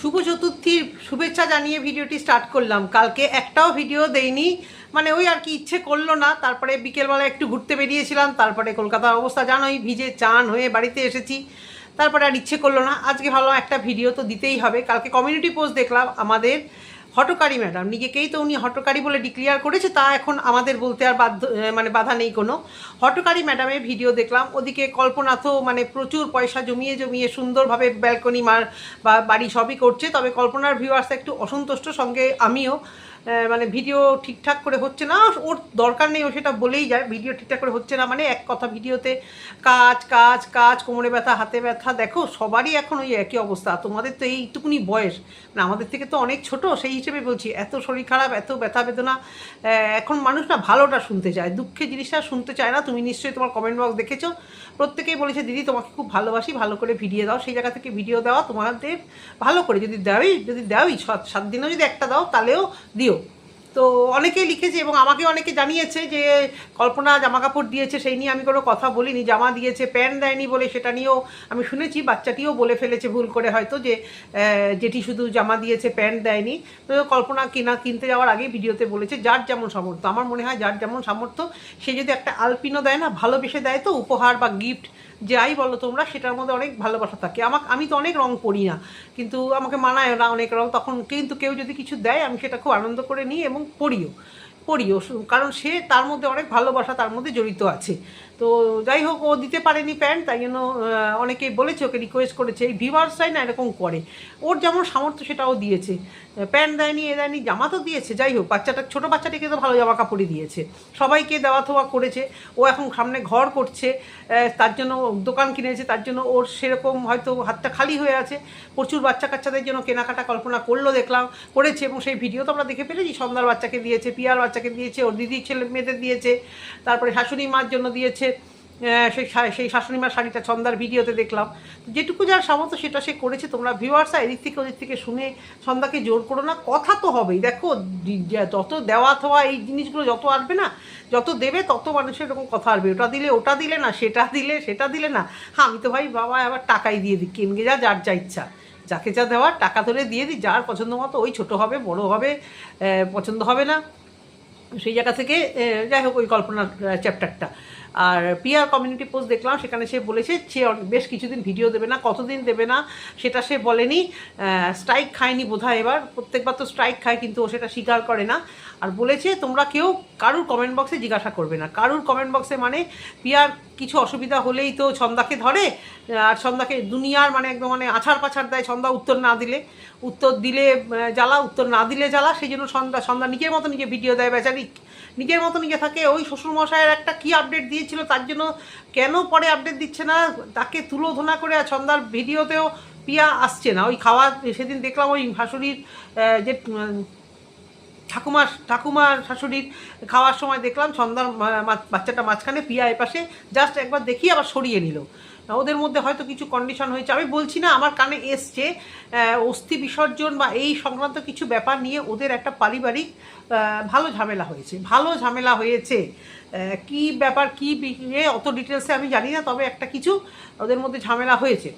শুভ চতুর্থীর শুভেচ্ছা জানিয়ে ভিডিওটি স্টার্ট করলাম। কালকে একটাও ভিডিও দেইনি। মানে ওই আর কি ইচ্ছে করল না। তারপরে বিকেলবেলা একটু ঘুরতে বেরিয়েছিলাম। তারপরে কলকাতার অবস্থা জানোই, ভিজে চান হয়ে বাড়িতে এসেছি। তারপরে আর ইচ্ছে করল না। আজকে ভালো একটা ভিডিও তো দিতেই হবে। কালকে কমিউনিটি পোস্ট দেখলাম আমাদের। হটকারী ম্যাডাম, নিজেকেই তো উনি হটকারী বলে ডিক্লিয়ার করেছে, তা এখন আমাদের বলতে আর বাধ্য মানে বাধা নেই কোনো। হটকারী ম্যাডামের ভিডিও দেখলাম, ওদিকে কল্পনাথও মানে প্রচুর পয়সা জমিয়ে জমিয়ে সুন্দরভাবে ব্যালকনি মার বা বাড়ি সবই করছে, তবে কল্পনার ভিউয়ার্স একটু অসন্তুষ্ট, সঙ্গে আমিও। মানে ভিডিও ঠিকঠাক করে হচ্ছে না, ওর দরকার নেই ও সেটা বলেই যায় ভিডিও ঠিকঠাক করে হচ্ছে না মানে এক কথা ভিডিওতে কাজ কাজ কাজ, কোমরে ব্যথা, হাতে ব্যথা, দেখো সবারই এখন ওই একই অবস্থা, তোমাদের তো এইটুকুনি বয়স না আমাদের থেকে তো অনেক ছোট, সেই হিসেবে বলছি, এত শরীর খারাপ, এত ব্যথা বেদনা এখন মানুষ না ভালোটা শুনতে চায় দুঃখের জিনিসটা শুনতে চায় না, তুমি নিশ্চয়ই তোমার কমেন্ট বক্স দেখেছ, প্রত্যেকেই বলেছে, দিদি, তোমাকে খুব ভালোবাসি, ভালো করে ভিডিও দাও, সেই জায়গা থেকে ভিডিও দেওয়া তোমাদের ভালো করে, যদি দেওয়াই যদি দেওয়াই সাত দিনেও যদি একটা দাও, তাহলেও দিও। তো অনেকেই লিখেছে এবং আমাকে অনেকে জানিয়েছে যে কল্পনা জামা কাপড় দিয়েছে, সেই নিয়ে আমি কোনো কথা বলিনি, জামা দিয়েছে, প্যান্ট দেয়নি বলে সেটা নিয়েও আমি শুনেছি, বাচ্চাটিও বলে ফেলেছে ভুল করে হয়তো যে যেটি শুধু জামা দিয়েছে, প্যান্ট দেয়নি। তো কল্পনা কিনা কিনতে যাওয়ার আগেই ভিডিওতে বলেছে, যার যেমন সামর্থ্য। আমার মনে হয় যার যেমন সামর্থ্য, সে যদি একটা আলপিনো দেয় না, ভালোবেসে দেয় তো উপহার বা গিফট যাই বলো তোমরা, সেটার মধ্যে অনেক ভালোবাসা থাকে। আমাকে, আমি তো অনেক রং পরি না, কিন্তু আমাকে মানায় না অনেক রং, তখন কিন্তু কেউ যদি কিছু দেয়, আমি সেটা খুব আনন্দ করে নিই এবং পড়িও পড়িও সু- কারণ সে তার মধ্যে অনেক ভালোবাসা তার মধ্যে জড়িত আছে। তো যাই হোক, ও দিতে পারেনি প্যান্ট, তাই জন্য অনেকেই বলেছে, ওকে রিকোয়েস্ট করেছে, এই ভিভার্সরাই না এরকম করে। ওর যেমন সামর্থ্য সেটাও দিয়েছে। প্যান্ট দেয়নি, এ দেয়নি, জামা তো দিয়েছে, যাই হোক, বাচ্চাটা, ছোটো বাচ্চাটিকে তো ভালো জামা কাপড়ই দিয়েছে। সবাইকে দেওয়া থোয়া করেছে, ও এখন সামনে ঘর করছে তার জন্য দোকান কিনেছে, তার জন্য ওর সেরকম হয়তো হাতটা খালি হয়ে আছে। প্রচুর বাচ্চা কাচ্চাদের জন্য কেনাকাটা কল্পনা করল, দেখলাম, করেছে, এবং সেই ভিডিও তো আমরা দেখে পেরেছি সন্ধ্যার বাচ্চাকে দিয়েছে, পিয়ার বাচ্চাকে দিয়েছে, ওর দিদি ছেলে মেয়েদের দিয়েছে, তারপরে শাশুড়ি মার জন্য দিয়েছে সেই সেই শাশুড়ি মার শাড়িটা সন্ধ্যার ভিডিওতে দেখলাম। যেটুকু যার সামর্থ্য সেটা সে করেছে, তোমরা ভিউয়ার্সরা এদিক থেকে ওদিক থেকে শুনে সন্ধ্যাকে জোর করো না, কথা তো হবেই। দেখো যত দেওয়া থওয়া এই জিনিসগুলো যত আসবে না, যত দেবে তত মানুষের এরকম কথা আসবে। ওটা দিলে ওটা দিলে না, সেটা দিলে সেটা দিলে না। হ্যাঁ আমি তো ভাই বাবা আবার টাকাই দিয়ে দিই, কিনগে যা, যার যা ইচ্ছা। যাকে যা দেওয়ার, টাকা ধরে দিয়ে দিই, যার পছন্দ মতো, ওই ছোট হবে, বড় হবে পছন্দ হবে না। সেই জায়গা থেকে যাই হোক, ওই কল্পনার চ্যাপ্টারটা আর পিয়ার কমিউনিটি পোস্ট দেখলাম, সেখানে সে বলেছে সে বেশ কিছুদিন ভিডিও দেবে না, কতদিন দেবে না, সেটা সে বলেনি। স্ট্রাইক খায়নি বোধহয় এবার। প্রত্যেকবার তো স্ট্রাইক খায়, কিন্তু ও সেটা স্বীকার করে না। আর বলেছে, তোমরা কেউ কারুর কমেন্ট বক্সে জিজ্ঞাসা করবে না। কারুর কমেন্ট বক্সে মানে পিয়ার কিছু অসুবিধা হলেই তো ছন্দাকে ধরে, আর ছন্দাকে দুনিয়ার মানে একদম মানে আছাড় পাছাড় দেয়, ছন্দা উত্তর না দিলে। উত্তর দিলে জ্বালা, উত্তর না দিলে জ্বালা, সেই জন্য সন্ধ্যা সন্ধ্যা নিজের মতো নিজে ভিডিও দেয়। বেচারি নিজের মতো নিজে থাকে। ওই শ্বশুরমশাইয়ের একটা কি আপডেট দিয়েছিল তার জন্য কেন পরে আপডেট দিচ্ছে না? তাকে তুলোধনা করে আর ছন্দার ভিডিওতেও পিয়া আসছে না। ওই খাওয়া, সেদিন দেখলাম ওই শাশুড়ির যে ঠাকুমার ঠাকুমার শাশুড়ির খাওয়ার সময় দেখলাম সন্ধ্যার বাচ্চাটা মাঝখানে পিয়া এপাশে জাস্ট একবার দেখি আবার সরিয়ে নিল। ওদের মধ্যে হয়তো কিছু কন্ডিশন হয়েছে। আমি বলছি না, আমার কানে এসছে অস্থি বিসর্জন বা এই সংক্রান্ত কিছু ব্যাপার নিয়ে ওদের একটা পারিবারিক ভালো ঝামেলা হয়েছে। ভালো ঝামেলা হয়েছে। কি ব্যাপার, কি অত ডিটেলসে আমি জানি না, তবে একটা কিছু ওদের মধ্যে ঝামেলা হয়েছে।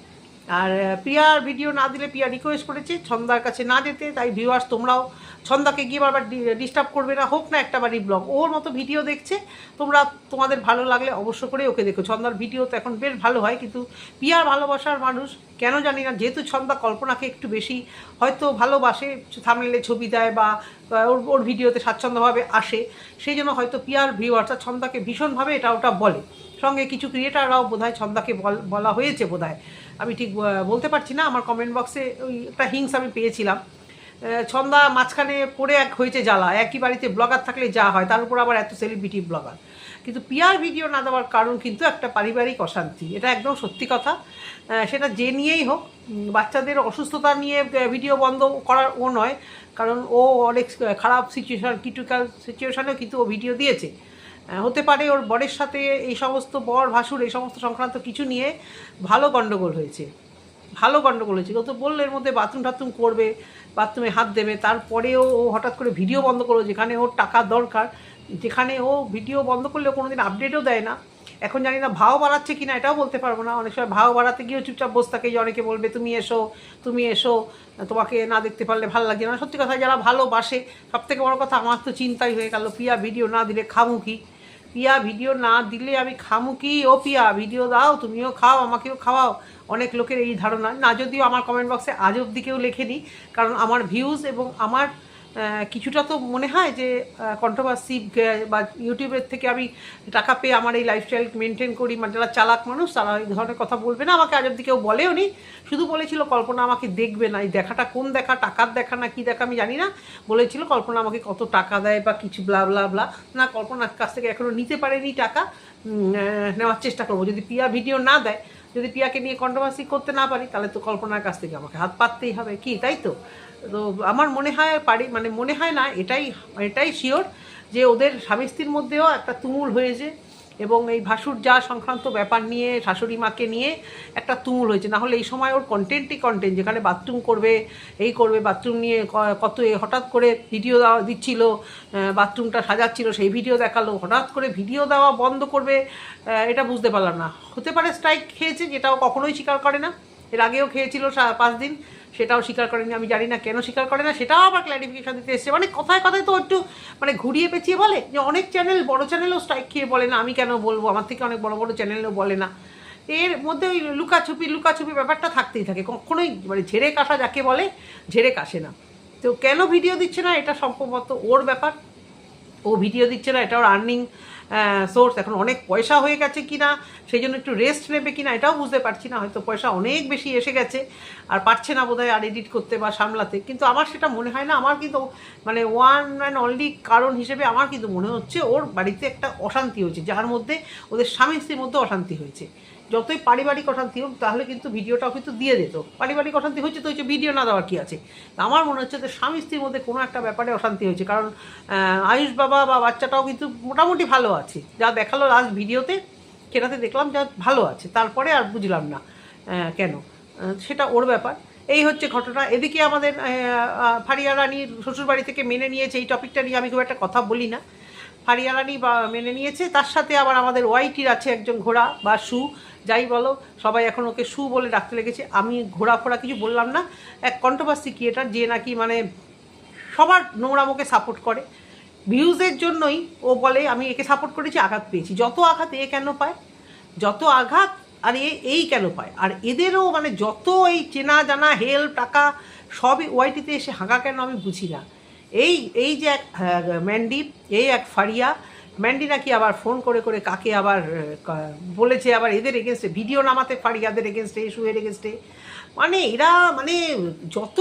আর প্রিয়ার ভিডিও না দিলে প্রিয়া রিকোয়েস্ট করেছে, ছন্দার কাছে না যেতে, তাই ভিউয়ার্স তোমরাও ছন্দাকে গিয়ে বারবার ডিস্টার্ব করবে না, হোক না একটা বাড়ি ব্লগ ওর মতো ভিডিও দেখছে, তোমরা তোমাদের ভালো লাগলে অবশ্য করে ওকে দেখো। ছন্দার ভিডিও তো এখন বেশ ভালো হয়, কিন্তু পিয়ার ভালোবাসার মানুষ, কেন জানি না, যেহেতু ছন্দা কল্পনাকে একটু বেশি হয়তো ভালোবাসে থামলে ছবি দেয় বা ওর ওর ভিডিওতে স্বাচ্ছন্দ্যভাবে আসে, সেই জন্য হয়তো পিয়ার ভিউয়ার্সরা ছন্দাকে ভীষণভাবে এটা ওটা বলে। সঙ্গে কিছু ক্রিয়েটাররাও বোধহয় ছন্দাকে বল- হয়েছে বোধহয়। আমি ঠিক বলতে পারছি না, আমার কমেন্ট বক্সে ওই একটা হিংস আমি পেয়েছিলাম। ছন্দা মাঝখানে পড়ে এক হয়েছে জ্বালা। একই বাড়িতে ব্লগার থাকলে যা হয়, তার উপর আবার এত সেলিব্রিটি ব্লগার। কিন্তু পিয়ার ভিডিও না দেওয়ার কারণ কিন্তু একটা পারিবারিক অশান্তি। এটা একদম সত্যি কথা। সেটা যে নিয়েই হোক বাচ্চাদের অসুস্থতা নিয়ে ভিডিও বন্ধ করার ও নয়। কারণ ও অনেক খারাপ সিচুয়েশান ক্রিটিক্যাল সিচুয়েশানেও কিন্তু ও ভিডিও দিয়েছে। হতে পারে ওর বরের সাথে এই সমস্ত বর, ভাসুর, এই সমস্ত সংক্রান্ত কিছু নিয়ে ভালো গণ্ডগোল হয়েছে। ভালো গণ্ডগোল হয়েছে। ও তো বলল এর মধ্যে বাথরুম টাথরুম করবে বাথরুমে হাত দেবে, তারপরেও ও হঠাৎ করে ভিডিও বন্ধ করল, যেখানে ওর টাকা দরকার, যেখানে ও ভিডিও বন্ধ করলেও কোনো দিন আপডেটও দেয় না। এখন জানি না ভাও বাড়াচ্ছে কিনা, এটাও বলতে পারব না। অনেক সময় ভাও বাড়াতে গিয়েও চুপচাপ বসে থাকে অনেকে বলবে, তুমি এসো তুমি এসো, তোমাকে না দেখতে পারলে ভালো লাগে না। সত্যি কথা, যারা ভালোবাসে সব থেকে বড় কথা, আমার তো চিন্তাই হয়ে গেল, পিয়া ভিডিও না দিলে খামু কি? পিয়া ভিডিও না দিলে আমি খামু কি? ও পিয়া, ভিডিও দাও, তুমিও খাও, আমাকেও খাওয়াও। অনেক লোকের এই ধারণা। না, যদিও আমার কমেন্ট বক্সে আজ অব্দি কেউ লেখেনি, কারণ আমার ভিউজ এবং আমার কিছুটা তো মনে হয় যে কন্ট্রোভার্সি বা ইউটিউবের থেকে আমি টাকা পেয়ে আমার এই লাইফস্টাইল মেনটেন করি মানে যারা চালাক মানুষ, তারা এই ধরনের কথা বলবে না। আমাকে আজ অব্দি কেউ বলেও নি। শুধু বলেছিল, কল্পনা আমাকে দেখবে না। এই দেখাটা কোন দেখা? টাকার দেখা না কি দেখা? আমি জানি না। বলেছিল, কল্পনা আমাকে কত টাকা দেয় বা কিছু ব্লা ব্লা ব্লা না, কল্পনার কাছ থেকে এখনও নিতে পারেনি টাকা। নেওয়ার চেষ্টা করব। যদি পিয়া ভিডিও না দেয়, যদি পিয়াকে নিয়ে কন্ট্রোভার্সি করতে না পারি, তাহলে তো কল্পনার কাছ থেকে আমাকে হাত পাততেই হবে। কি, তাই তো? তো আমার মনে হয় পারি মানে মনে হয় না, এটাই এটাই শিওর যে ওদের স্বামী স্ত্রীর মধ্যেও একটা তুমুল হয়েছে এবং এই ভাসুর যা সংক্রান্ত ব্যাপার নিয়ে, শাশুড়ি মাকে নিয়ে একটা তুমুল হয়েছে। না হলে এই সময় ওর কন্টেন্টই কন্টেন্ট যেখানে বাথরুম করবে, এই করবে বাথরুম নিয়ে কত এ, হঠাৎ করে ভিডিও দেওয়া দিচ্ছিল বাথরুমটা সাজাচ্ছিল, সেই ভিডিও দেখাল, হঠাৎ করে ভিডিও দেওয়া বন্ধ করবে এটা বুঝতে পারলাম না। হতে পারে স্ট্রাইক খেয়েছে, যেটাও কখনোই স্বীকার করে না। এর আগেও খেয়েছিল পাঁচ দিন। সেটাও স্বীকার করেনি, আমি জানি না কেন স্বীকার করে না, সেটাও আবার ক্ল্যারিফিকেশন দিতে এসছে। মানে কথায় কথায় তো একটু মানে ঘুরিয়ে পেঁচিয়ে বলে যে অনেক চ্যানেল বড় চ্যানেলও স্ট্রাইক খেয়ে বলে না, আমি কেন বলব? আমার থেকে অনেক বড় বড় চ্যানেলও বলে না। এর মধ্যে ওই লুকাছুপি লুকাছুপি ব্যাপারটা থাকতেই থাকে। কখনোই মানে ঝেড়ে কাশা যাকে বলে ঝেড়ে কাশে না। তো কেন ভিডিও দিচ্ছে না? এটা সম্ভবত ওর ব্যাপার। ও ভিডিও দিচ্ছে না, এটা ওর আর্নিং সোর্স এখন অনেক পয়সা হয়ে গেছে কিনা, সেই জন্য একটু রেস্ট নেবে কিনা, এটাও বুঝতে পারছি না, হয়তো পয়সা অনেক বেশি এসে গেছে, আর পারছে না বোধহয় আর এডিট করতে বা সামলাতে, কিন্তু আমার সেটা মনে হয় না, আমার কিন্তু মানে ওয়ান অ্যান্ড অনলি কারণ হিসেবে আমার কিন্তু মনে হচ্ছে ওর বাড়িতে একটা অশান্তি হয়েছে, যার মধ্যে ওদের স্বামী স্ত্রীর মধ্যে অশান্তি হয়েছে। যতই পারিবারিক অশান্তি হোক, তাহলে কিন্তু ভিডিওটাও কিন্তু দিয়ে দিত। পারিবারিক অশান্তি হচ্ছে তো হচ্ছে ভিডিও না দেওয়ার কি আছে? আমার মনে হচ্ছে যে স্বামী স্ত্রীর মধ্যে কোনো একটা ব্যাপারে অশান্তি হয়েছে। কারণ আয়ুষ বাবা বা বাচ্চাটাও কিন্তু মোটামুটি ভালো আছে। যা দেখাল লাস্ট ভিডিওতে সেটাতে দেখলাম যা ভালো আছে। তারপরে আর বুঝলাম না কেন। সেটা ওর ব্যাপার। এই হচ্ছে ঘটনা। এদিকে আমাদের ফারিয়া রানীর শ্বশুরবাড়ি থেকে মেনে নিয়েছে। এই টপিকটা নিয়ে আমি খুব একটা কথা বলি না। ফারিয়া বা মেনে নিয়েছে, তার সাথে আবার আমাদের ওয়াইটির আছে একজন ঘোড়া বা সু যাই বলো, সবাই এখন ওকে সু বলে ডাকতে লেগেছে। আমি ঘোড়া ফোড়া কিছু বললাম না, এক কন্ট্রোভার্সি ক্রিয়েটার যে নাকি মানে সবার নোংরামোকে সাপোর্ট করে। ভিউজের জন্যই ও বলে, আমি একে সাপোর্ট করেছি, আঘাত পেয়েছি। যত আঘাত এ কেন পায়? যত আঘাত আর এ, এই কেন পায়? আর এদেরও মানে যত এই চেনা জানা হেল্প টাকা, সবই ওয়াইটিতে এসে হাঁকা কেন আমি বুঝি না। এই এই যে এক ম্যান্ডি, এই এক ফারিয়া, ম্যান্ডি নাকি আবার ফোন করে করে কাকে আবার বলেছে আবার এদের এগেনস্টে ভিডিও নামাতে ফারিয়াদের এগেনস্টে সুয়ের এগেনস্টে মানে এরা মানে যত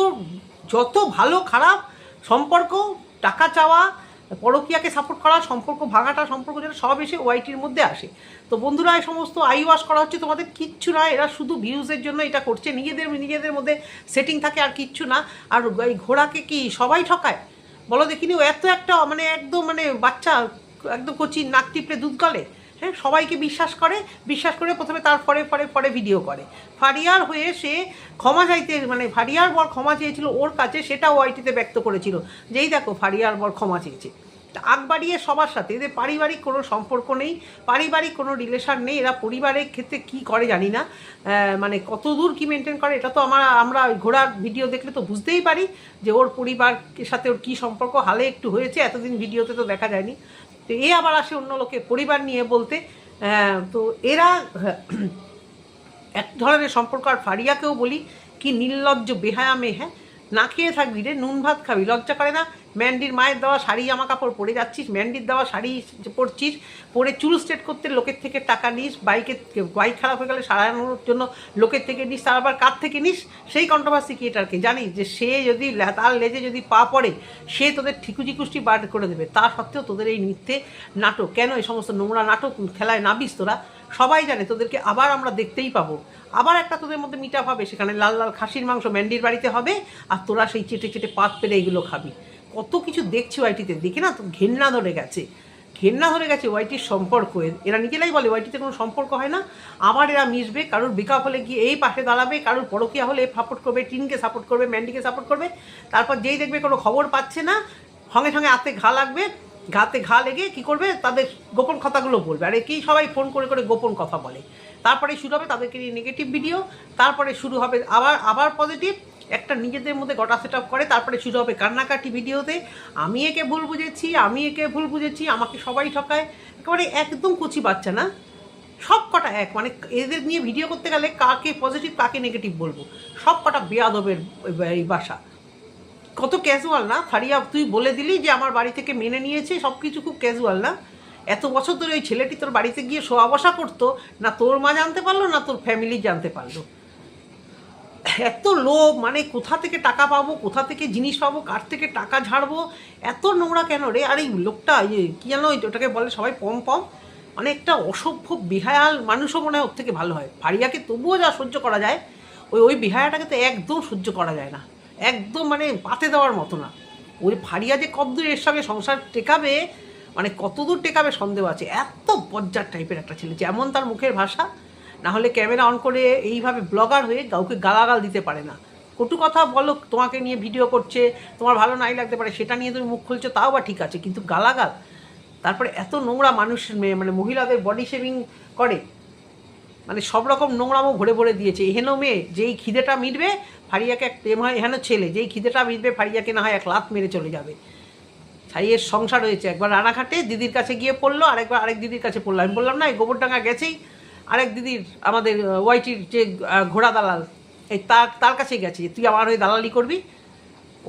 যত ভালো, খারাপ সম্পর্ক, টাকা চাওয়া, পরকীয়াকে সাপোর্ট করা, সম্পর্ক ভাঙাটা, সম্পর্ক যেটা, সব এসে ওয়াইটির মধ্যে আসে। তো বন্ধুরা, এই সমস্ত আই ওয়াশ করা হচ্ছে, তোমাদের কিচ্ছু না, এরা শুধু ভিউজের জন্য এটা করছে। নিজেদের নিজেদের মধ্যে সেটিং থাকে আর কিচ্ছু না। আর এই ঘোড়াকে কি সবাই ঠকায়? বলো দেখিনি ও এত একটা মানে একদম মানে বাচ্চা, একদম কচি নাক টিপড়ে দুধ গলে হ্যাঁ সবাইকে বিশ্বাস করে বিশ্বাস করে প্রথমে তার পরে পরে পরে ভিডিও করে। ফারিয়ার হয়ে সে ক্ষমা চাইতে মানে ফারিয়ার বর ক্ষমা চেয়েছিল ওর কাছে সেটা ওয়াইটিতে ব্যক্ত করেছিল। যেই দেখো, ফারিয়ার বর ক্ষমা চেয়েছে। আগ বাড়িয়ে সবার সাথে। এদের পারিবারিক কোনো সম্পর্ক নেই, পারিবারিক কোনো রিলেশন নেই। এরা পরিবারের ক্ষেত্রে কি করে জানি না। মানে কত দূর কী মেনটেন করে এটা তো আমার, আমরা ওই ঘোড়ার ভিডিও দেখলে তো বুঝতেই পারি যে ওর পরিবারের সাথে ওর কী সম্পর্ক। হালে একটু হয়েছে, এতদিন ভিডিওতে তো দেখা যায়নি। তো এ আবার আসে অন্য লোকে পরিবার নিয়ে বলতে। তো এরা, এক ধরনের সম্পর্ক আর ফারিয়াকেও বলি, কি নির্লজ্জ বেহায়া মেয়ে হ্যাঁ? না খেয়ে থাকবি রে, নুন ভাত খাবি, লজ্জা করে না? ম্যান্ডির মায়ের দেওয়া শাড়ি জামা কাপড় পরে যাচ্ছিস, ম্যান্ডির দেওয়া শাড়ি পরছিস, পরে চুল স্ট্রেট করতে লোকের থেকে টাকা নিস, বাইকে বাইক খারাপ হয়ে গেলে সারানোর জন্য লোকের থেকে নিস তার আবার কার থেকে নিস? সেই কন্ট্রোভার্সি ক্রিয়েটারকে জানিস? যে সে যদি তার লেজে যদি পা পড়ে, সে তোদের ঠিকুজি কুষ্টি বার করে দেবে। তা সত্ত্বেও তোদের এই মিথ্যে নাটক, কেন এই সমস্ত নোংরা নাটক খেলায় নাবিস তোরা? সবাই জানে, তোদেরকে আবার আমরা দেখতেই পাবো। আবার একটা তোদের মধ্যে মিটা হবে, সেখানে লাল লাল খাসির মাংস ম্যান্ডির বাড়িতে হবে, আর তোরা সেই চেটে চেটে পাত পেরে এগুলো খাবি। কত কিছু দেখছি ওয়াইটিতে। দেখে না তো, ঘেন্না ধরে গেছে। ঘেন্না ধরে গেছে ওয়াইটির সম্পর্ক। এরা নিজেরাই বলে, ওয়াইটিতে কোনো সম্পর্ক হয় না। আবার এরা মিশবে, কারোর বেকআপ হলে গিয়ে এই পাশে দাঁড়াবে, কারোর পরকিয়া হলে সাপোর্ট করবে, টিনকে সাপোর্ট করবে, ম্যান্ডিকে সাপোর্ট করবে। তারপর যেই দেখবে কোনো খবর পাচ্ছে না, সঙ্গে সঙ্গে হাতে ঘা লাগবে ঘাতে ঘা লেগে কি করবে? তাদের গোপন কথাগুলো বলবে। আর একেই সবাই ফোন করে করে গোপন কথা বলে। তারপরে শুরু হবে তাদেরকে নিয়ে নেগেটিভ ভিডিও তারপরে শুরু হবে আবার আবার পজিটিভ একটা নিজেদের মধ্যে গটা সেট করে, তারপরে শুরু হবে কান্নাকাটি ভিডিওতে আমি একে ভুল বুঝেছি, আমি একে ভুল বুঝেছি, আমাকে সবাই ঠকায়। একেবারে একদম কুচি বাচ্চা না? সব কটা এক মানে এদের নিয়ে ভিডিও করতে গেলে কাকে পজিটিভ কাকে নেগেটিভ বলব? সব কটা বেয়াদবের এই বাসা। কত ক্যাজুয়াল না? ফারিয়া, তুই বলে দিলি যে আমার বাড়ি থেকে মেনে নিয়েছে সব কিছু খুব ক্যাজুয়াল না? এত বছর ধরে ওই ছেলেটি তোর বাড়িতে গিয়ে শোয়া বসা করতো, না তোর মা জানতে পারল, না তোর ফ্যামিলি জানতে পারল? এত লোভ মানে কোথা থেকে টাকা পাবো, কোথা থেকে জিনিস পাবো, কার থেকে টাকা ঝাড়বো, এত নোংরা কেন রে? আর এই লোকটা ইয়ে কী ওই ওটাকে বলে সবাই পম পম মানে একটা অসভ্য, বিহায়াল মানুষও মনে হয় ওর থেকে ভালো হয়। ফারিয়াকে তবুও যা সহ্য করা যায়, ওই ওই বিহায়াটাকে তো একদম সহ্য করা যায় না। একদম মানে পাতে দেওয়ার মতো না। ওই ফারিয়া যে কতদূর এর সঙ্গে সংসার টেকাবে মানে কতদূর টেকাবে সন্দেহ আছে। এত বজ্জার টাইপের একটা ছেলে, যেমন তার মুখের ভাষা, না হলে ক্যামেরা অন করে এইভাবে ব্লগার হয়ে কাউকে গালাগাল দিতে পারে না। কটু কথা বলো, তোমাকে নিয়ে ভিডিও করছে, তোমার ভালো নাই লাগতে পারে, সেটা নিয়ে তুমি মুখ খুলছো, তাও বা ঠিক আছে, কিন্তু গালাগাল। তারপরে এত নোংরা মানুষ মেয়ে মানে মহিলাদের বডি শেভিং করে। মানে সব রকম নোংরামও ভরে ভরে দিয়েছে। এহেন মেয়ে, যেই খিদেটা মিটবে ফারিয়াকে এক প্রেম হয় এহেন ছেলে, যেই খিদেটা মিটবে ফারিয়াকে না হয় এক লাত মেরে চলে যাবে। ছাইয়ের সংসার হয়েছে, একবার রানাঘাটে দিদির কাছে গিয়ে পড়ল, আরেকবার আরেক দিদির কাছে পড়ল। আমি বললাম, না, এই গোবরডাঙ্গা গেছেই, আরেক দিদির, আমাদের ওয়াইটির যে ঘোড়া দালাল, এই তার তার কাছে গেছে, তুই আমার হয়ে দালালি করবি?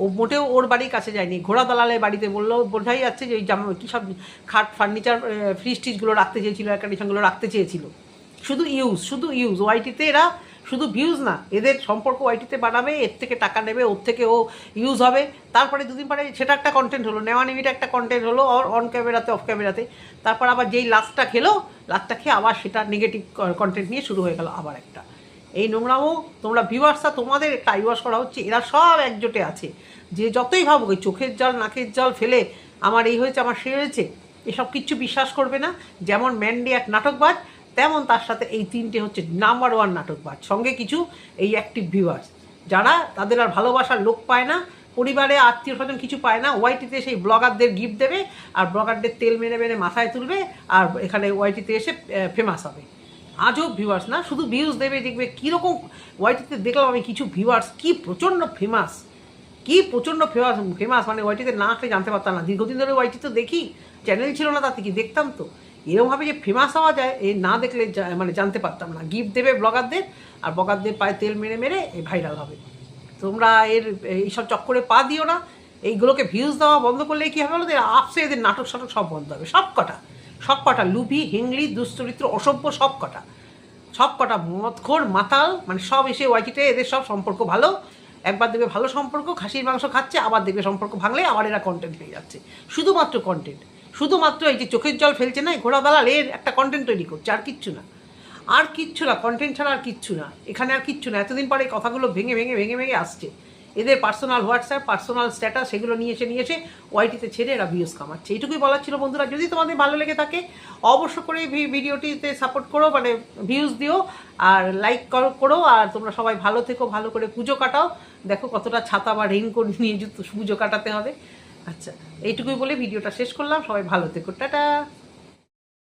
ও মোটেও ওর বাড়ির কাছে যায়নি। ঘোড়া দালালের বাড়িতে বলল, বোঝাই যাচ্ছে যে ওই জামা, কী সব খাট, ফার্নিচার ফ্রিজ টিজগুলো রাখতে চেয়েছিলো এয়ার কন্ডিশনগুলো রাখতে চেয়েছিল। শুধু ইউজ শুধু ইউজ ওয়াইটিতে এরা শুধু ভিউজ না, এদের সম্পর্ক ওয়াইটিতে বানাবে, এর থেকে টাকা নেবে, ওর থেকে ও ইউজ হবে। তারপরে দুদিন পরে সেটা একটা কন্টেন্ট হলো, নেওয়া নেমিটা একটা কন্টেন্ট হলো অন ক্যামেরাতে অফ ক্যামেরাতে তারপর আবার যেই লাস্টটা খেলো লাস্টটা খেয়ে আবার সেটা নেগেটিভ কন্টেন্ট নিয়ে শুরু হয়ে গেল আবার একটা। এই নোংরামও তোমরা ভিউয়ার্সটা তোমাদের একটা আইওয়াস করা হচ্ছে, এরা সব একজোটে আছে। যে যতই ভাবুক চোখের জল, নাকের জল ফেলে, আমার এই হয়েছে, আমার সে হয়েছে, এসব কিচ্ছু বিশ্বাস করবে না। যেমন ম্যান্ডি এক নাটকবাজ তেমন তার সাথে এই তিনটে হচ্ছে নাম্বার ওয়ান নাটক নাটকবাজ সঙ্গে কিছু এই অ্যাক্টিভ ভিউয়ার্স যারা তাদের আর ভালোবাসার লোক পায় না, পরিবারে আত্মীয় স্বজন কিছু পায় না ওয়াইটিতে সেই ব্লগারদের গিফট দেবে আর ব্লগারদের তেল মেরে মেরে মাথায় তুলবে আর এখানে ওয়াইটিতে এসে ফেমাস হবে। আজও ভিউয়ার্স না, শুধু ভিউজ দেবে, দেখবে কীরকম ওয়াইটিতে দেখলাম আমি কিছু ভিউয়ার্স কি প্রচণ্ড ফেমাস কি প্রচণ্ড ফেমাস ফেমাস মানে ওয়াইটিতে না আসলে জানতে পারতাম না। দীর্ঘদিন ধরে ওয়াইটি তো দেখি চ্যানেল ছিল না তাতে কি দেখতাম তো? এরকমভাবে যে ফেমাস হওয়া যায় এই না দেখলে মানে জানতে পারতাম না। গিফট দেবে ব্লগারদের, আর ব্লগারদের পায়ে তেল মেরে মেরে ভাইরাল হবে। তোমরা এর এইসব চক্করে পা দিও না। এইগুলোকে ভিউজ দেওয়া বন্ধ করলে কী হবে বলতে? আপসে এদের নাটক সাটক সব বন্ধ হবে। সব কটা। সব কটা। লুভি, হিংড়ি দুশ্চরিত্র অসভ্য সব কটা। সব কটা মদখোর, মাতাল মানে সব এসে ওয়াইটিতে এদের সব সম্পর্ক ভালো। একবার দেখবে ভালো সম্পর্ক, খাসির মাংস খাচ্ছে, আবার দেখবে সম্পর্ক ভাঙলে আবার এরা কন্টেন্ট পেয়ে যাচ্ছে। শুধুমাত্র কন্টেন্ট শুধুমাত্র এই যে চোখের জল ফেলছে না ঘোড়া দালাল, এর একটা কন্টেন্ট তৈরি করছে, আর কিচ্ছু না। আর কিচ্ছু না কন্টেন্ট ছাড়া আর কিচ্ছু না। এখানে আর কিচ্ছু না। এতদিন পরে এই কথাগুলো ভেঙে ভেঙে ভেঙে ভেঙে আসছে। এদের পার্সোনাল হোয়াটসঅ্যাপ পার্সোনাল স্ট্যাটাস সেগুলো নিয়ে এসে নিয়ে এসে ওয়াইটিতে ছেড়ে এরা ভিউজ কামাচ্ছে। এইটুকুই বলার ছিল বন্ধুরা। যদি তোমাদের ভালো লেগে থাকে, অবশ্য করে ভিডিওটিতে সাপোর্ট করো মানে ভিউজ দিও, আর লাইক করো আর তোমরা সবাই ভালো থেকো, ভালো করে পুজো কাটাও। দেখো কতটা ছাতা বা রেইনকোট নিয়ে পুজো কাটাতে হবে। আচ্ছা এইটুকুই বলে ভিডিওটা শেষ করলাম। সবাই ভালো থেকো। টাটা!